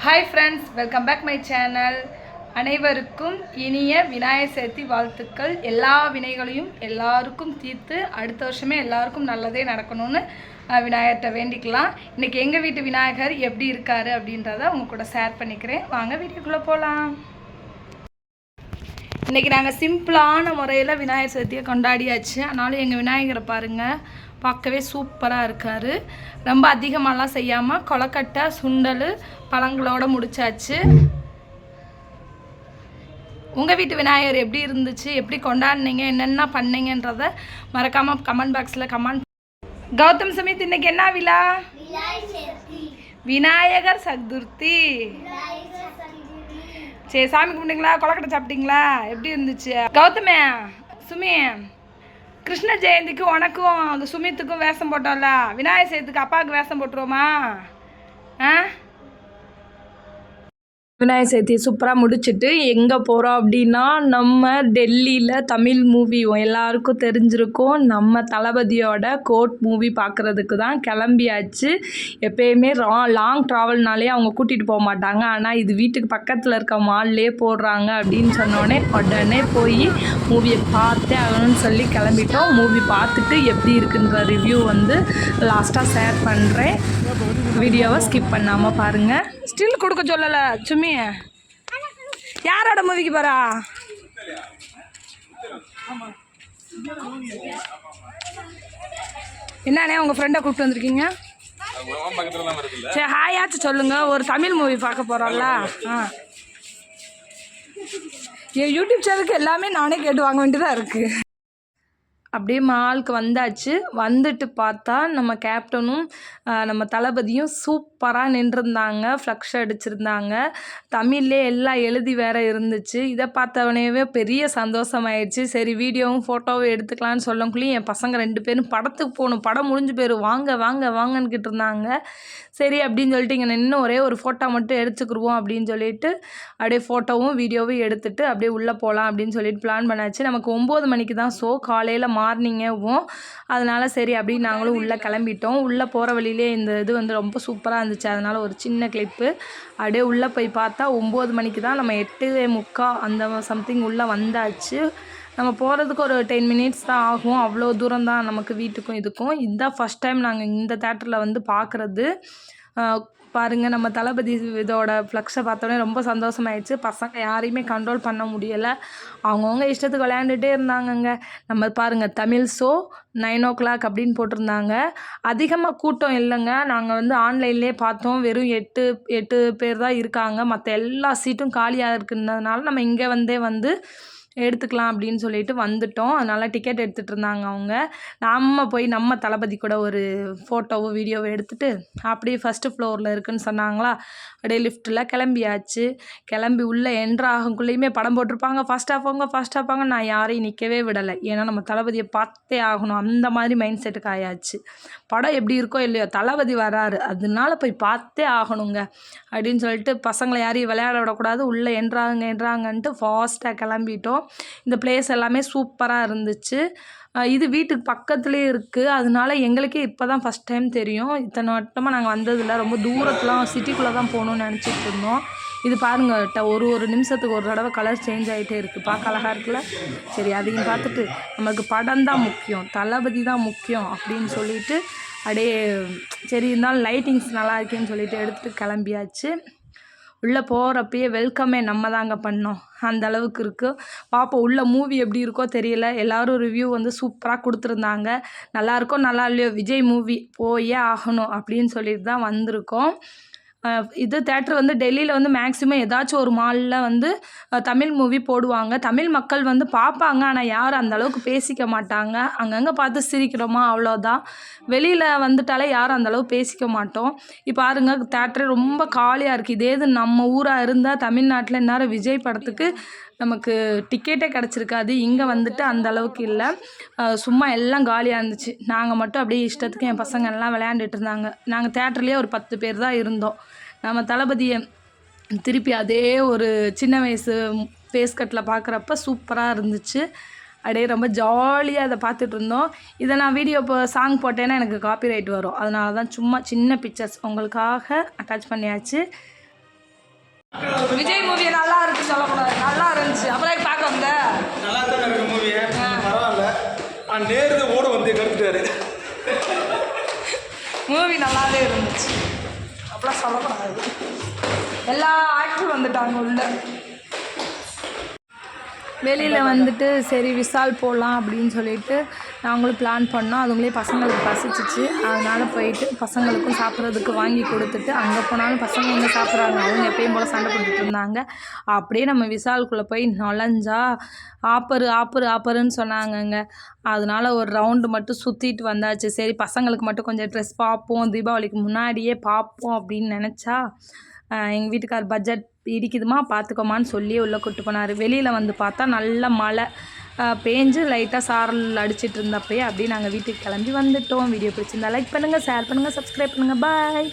Hi friends welcome back my channel அனைவருக்கும் இனிய விநாயகர் சதுர்த்தி வாழ்த்துக்கள். எல்லா வினைகளையும் எல்லாருக்கும் தீர்த்து அடுத்த வருஷமே எல்லாருக்கும் நல்லதே நடக்கணும்னு விநாயகர்கிட்ட வேண்டிக்கலாம். இன்றைக்கி எங்கள் வீட்டு விநாயகர் எப்படி இருக்காரு அப்படின்றத உங்கள் கூட ஷேர் பண்ணிக்கிறேன். வாங்க வீட்டுக்குள்ளே போகலாம் இன்றைக்கி நாங்கள் சிம்பிளான முறையில் விநாயகர் சதுர்த்தியை கொண்டாடியாச்சு. ஆனாலும் எங்கள் விநாயகரை பாருங்கள் பார்க்கவே சூப்பராக இருக்கார். ரொம்ப அதிகமாகலாம் செய்யாமல் கொலக்கட்டை சுண்டல் பழங்களோட முடிச்சாச்சு. உங்கள் வீட்டு விநாயகர் எப்படி இருந்துச்சு? எப்படி கொண்டாடினீங்க? என்னென்ன பண்ணீங்கன்றத மறக்காமல் கமெண்ட் பாக்ஸில் கமெண்ட் கௌதம் சமித் இன்னைக்கு என்ன விழா? விநாயகர் சதுர்த்தி. சரி சாமி கும்பிட்டீங்களா? கொலக்கட்டை சாப்பிட்டீங்களா? எப்படி இருந்துச்சு? கௌதமே சுமி கிருஷ்ண ஜெயந்திக்கு உனக்கும் அந்த சுமித்துக்கும் வேஷம் போட்டோம்ல. விநாயகர் சதுர்த்திக்கு அப்பாவுக்கு வேஷம் போட்டுருவோமா? ஆ? விநாயகர் சதுர்த்தி சூப்பராக முடிச்சுட்டு எங்கே போகிறோம் அப்படின்னா நம்ம டெல்லியில் தமிழ் மூவி எல்லாருக்கும் தெரிஞ்சிருக்கும். நம்ம தளபதியோட கோட் மூவி பார்க்குறதுக்கு தான் கிளம்பியாச்சு. எப்பயுமே ரா லாங் ட்ராவல்னாலே அவங்க கூட்டிகிட்டு போக மாட்டாங்க. ஆனால் இது வீட்டுக்கு பக்கத்தில் இருக்க மால்லே போடுறாங்க அப்படின்னு சொன்னோடனே உடனே போய் மூவியை பார்த்தே ஆகணும்னு சொல்லி கிளம்பிட்டோம். மூவி பார்த்துட்டு எப்படி இருக்குன்ற ரிவ்யூ வந்து லாஸ்ட்டாக ஷேர் பண்ணுறேன் வீடியோவை ஸ்கிப் பண்ணாமல் பாருங்கள் ஸ்டில் கொடுக்க சொல்லலை சுமி. யாரோட மூவிக்கு போகிறா என்னண்ணே உங்கள் ஃப்ரெண்டை கூப்பிட்டு வந்திருக்கீங்க? சரி ஹாயாச்சும் சொல்லுங்க. ஒரு தமிழ் மூவி பார்க்க போகிறோம்ல ஆ. என் யூடியூப் சேனலுக்கு எல்லாமே நானே கேட்டு வாங்க வேண்டியதாக இருக்குது அப்படியே மாலுக்கு வந்தாச்சு. வந்துட்டு பார்த்தா நம்ம கேப்டனும் நம்ம தளபதியும் சூப்பராக நின்றுருந்தாங்க. ஃப்ளக்ஸ் அடிச்சிருந்தாங்க. தமிழ்லே எல்லாம் எழுதி வேற இருந்துச்சு. இதை பார்த்தவனேவே பெரிய சந்தோஷமாயிடுச்சு சரி வீடியோவும் ஃபோட்டோவும் எடுத்துக்கலான்னு சொல்லக்குள்ளேயும் என் பசங்க ரெண்டு பேரும் படத்துக்கு போகணும். படம் முடிஞ்சு போயிடும் வாங்க வாங்க வாங்கன்னுக்கிட்டு இருந்தாங்க சரி அப்படின்னு சொல்லிட்டு இங்கே நின்று ஒரே ஒரு ஃபோட்டோ மட்டும் எடுத்துக்கிடுவோம் அப்படின்னு சொல்லிட்டு அப்படியே ஃபோட்டோவும் வீடியோவும் எடுத்துட்டு அப்படியே உள்ளே போகலாம் அப்படின்னு சொல்லிட்டு பிளான் பண்ணாச்சு. நமக்கு ஒம்பது மணிக்கு தான் ஷோ. காலையில் மார்னிங்கேவும் அதனால சரி அப்படின்னு நாங்களும் உள்ளே கிளம்பிட்டோம். உள்ளே போகிற வழியிலே இந்த இது வந்து ரொம்ப சூப்பராக இருந்துச்சு. அதனால் ஒரு சின்ன கிளிப்பு அப்படியே உள்ளே போய் பார்த்தா ஒம்பது மணிக்கு தான் நம்ம எட்டு முக்கா அந்த சம்திங் உள்ளே வந்தாச்சு. நம்ம போகிறதுக்கு ஒரு டென் மினிட்ஸ் தான் ஆகும். அவ்வளோ தூரம் தான் நமக்கு வீட்டுக்கும் இதுக்கும். இதுதான் ஃபஸ்ட் டைம் நாங்கள் இந்த தேட்டரில் வந்து பார்க்குறது. பாருங்கள் நம்ம தளபதி இதோட ஃப்ளக்ஸை பார்த்தோன்னே ரொம்ப சந்தோஷமாயிடுச்சு. பசங்க யாரையுமே கண்ட்ரோல் பண்ண முடியலை. அவங்கவுங்க இஷ்டத்துக்கு விளையாண்டுட்டே இருந்தாங்கங்க. நம்ம பாருங்கள் Tamil show nine o'clock அப்படின்னு போட்டிருந்தாங்க. அதிகமாக கூட்டம் இல்லைங்க. நாங்கள் வந்து ஆன்லைன்லேயே பார்த்தோம். வெறும் எட்டு எட்டு பேர் தான் இருக்காங்க. மற்ற எல்லா சீட்டும் காலியாக இருக்குன்றதுனால நம்ம இங்கே வந்தே வந்து எடுத்துக்கலாம் அப்படின்னு சொல்லிட்டு வந்துட்டோம். அதனால் டிக்கெட் எடுத்துகிட்டு இருந்தாங்க அவங்க. நம்ம போய் நம்ம தளபதி கூட ஒரு ஃபோட்டோவோ வீடியோவோ எடுத்துகிட்டு அப்படியே ஃபஸ்ட்டு ஃப்ளோரில் இருக்குன்னு சொன்னாங்களா? அப்படியே லிஃப்ட்டில் கிளம்பியாச்சு. கிளம்பி உள்ளே என்ட்ரு ஆகக்குள்ளேயுமே படம் போட்டிருப்பாங்க. ஃபஸ்ட் ஆஃபாங்க ஃபஸ்ட் ஆஃபாங்க நான் யாரையும் நிற்கவே விடலை. ஏன்னா நம்ம தளபதியை பார்த்தே ஆகணும். அந்த மாதிரி மைண்ட் செட்டுக்கு ஆயாச்சு. படம் எப்படி இருக்கோ இல்லையோ தளபதி வராரு. அதனால போய் பார்த்தே ஆகணுங்க. அப்படின்னு சொல்லிட்டு பசங்களை யாரையும் விளையாட விடக்கூடாது. உள்ளே என்றாங்க என்றாங்கன்ட்டு ஃபாஸ்ட்டாக கிளம்பிட்டோம். இந்த பிளேஸ் எல்லாமே சூப்பராக இருந்துச்சு. இது வீட்டுக்கு பக்கத்துலேயே இருக்குது அதனால எங்களுக்கே இப்போ தான் ஃபஸ்ட் டைம் தெரியும். இத்தனை வட்டமாக நாங்கள் வந்ததில்ல. ரொம்ப தூரத்துலாம் சிட்டிக்குள்ளே தான் போகணும்னு நினச்சிட்டு இருந்தோம். இது பாருங்கள் ஒரு ஒரு நிமிஷத்துக்கு ஒரு தடவை கலர் சேஞ்ச் ஆகிட்டே இருக்குது பார்க்க அழகாக இருக்குல்ல? சரி அதையும் பார்த்துட்டு நமக்கு படம் தான் முக்கியம். தளபதி தான் முக்கியம் அப்படின்னு சொல்லிட்டு அப்படியே சரி இருந்தாலும் லைட்டிங்ஸ் நல்லா இருக்கேன்னு சொல்லிட்டு எடுத்துகிட்டு கிளம்பியாச்சு. உள்ளே போகிறப்பயே வெல்கமே நம்ம தாங்க பண்ணோம். அந்த அளவுக்கு இருக்குது பார்ப்போம் உள்ள மூவி எப்படி இருக்கோ தெரியல. எல்லாரும் ரிவ்யூ வந்து சூப்பராக கொடுத்துருந்தாங்க. நல்லாயிருக்கோ நல்லா இல்லையோ விஜய் மூவி போயே ஆகணும் அப்படின்னு சொல்லிட்டு தான் வந்திருக்கோம். இது தேட்டர் வந்து டெல்லியில் வந்து மேக்ஸிமம் ஏதாச்சும் ஒரு மாலில் வந்து தமிழ் மூவி போடுவாங்க. தமிழ் மக்கள் வந்து பார்ப்பாங்க ஆனால் யாரும் அந்த அளவுக்கு பேசிக்க மாட்டாங்க. அங்கங்கே பார்த்து சிரிக்கிறோமா? அவ்வளோதான் வெளியில் வந்துட்டாலே யாரும் அந்தளவுக்கு பேசிக்க மாட்டோம். இப்போ பாருங்க தேட்டரே ரொம்ப காலியாக இருக்குது இதே இது நம்ம ஊராக இருந்தால் தமிழ்நாட்டில் இந்நேரம் விஜய் படத்துக்கு நமக்கு டிக்கெட்டே கிடச்சிருக்காது. இங்கே வந்துட்டு அந்த அளவுக்கு இல்லை. சும்மா எல்லாம் காலியாக இருந்துச்சு. நாங்கள் மட்டும் அப்படியே இஷ்டத்துக்கு என் பசங்க எல்லாம் விளையாண்டுட்டு இருந்தாங்க. நாங்கள் தேட்டர்லேயே ஒரு பத்து பேர் தான் இருந்தோம். நம்ம தளபதியை திருப்பி அதே ஒரு சின்ன வயசு ஃபேஸ் கட்டில் பார்க்குறப்ப சூப்பராக இருந்துச்சு. அப்படியே ரொம்ப ஜாலியாக அதை பார்த்துட்டு இருந்தோம். இதை நான் வீடியோ இப்போ சாங் போட்டேன்னா எனக்கு காப்பிரைட் வரும். அதனால தான் சும்மா சின்ன பிக்சர்ஸ் உங்களுக்காக அட்டாச் பண்ணியாச்சு. விஜய் மூவி நல்லா இருக்கு சொல்லக்கூடாது நல்லா இருந்துச்சு அப்புறம் பார்க்க வந்த நல்லா தான் இருக்கு மூவி பரவாயில்ல ஆ நேரு ஓட வந்து கருத்துட்டாரு மூவி நல்லாவே இருந்துச்சு. அப்படிலாம் சொல்லக்கூடாது எல்லா ஆக்டரும் வந்துட்டாங்க உள்ள. வெளியில் வந்துட்டு சரி விசால் போகலாம் அப்படின்னு சொல்லிட்டு நாங்களும் பிளான் பண்ணோம். அதுங்களே பசங்களுக்கு பசிச்சிச்சு. அதனால் போயிட்டு பசங்களுக்கும் சாப்பிட்றதுக்கு வாங்கி கொடுத்துட்டு அங்கே போனாலும் பசங்க எங்கே சாப்பிட்றாங்க. அவங்க எப்பயும் போல் சண்டை போட்டுட்டு இருந்தாங்க. அப்படியே நம்ம விசாலுக்குள்ளே போய் நுழைஞ்சா ஆப்பரு ஆப்பரு ஆப்பருன்னு சொன்னாங்கங்க. அதனால ஒரு ரவுண்டு மட்டும் சுற்றிட்டு வந்தாச்சு. சரி பசங்களுக்கு மட்டும் கொஞ்சம் ட்ரெஸ் பார்ப்போம். தீபாவளிக்கு முன்னாடியே பார்ப்போம் அப்படின்னு நினச்சா எங்கள் வீட்டுக்கார் பட்ஜெட் இடிக்குதுமா? பார்த்துக்கோமான்னு சொல்லி உள்ளே கூப்பிட்டு போனார். வெளியில் வந்து பார்த்தா நல்ல மழை. பேஞ்சு லைட்டாக சாரல் அடிச்சிட்டு இருந்தப்பயே அப்படியே நாங்கள் வீட்டுக்கு கிளம்பி வந்துட்டோம். வீடியோ பிடிச்சிருந்தா லைக் பண்ணுங்கள் ஷேர் பண்ணுங்கள் சப்ஸ்கிரைப் பண்ணுங்கள் பாய்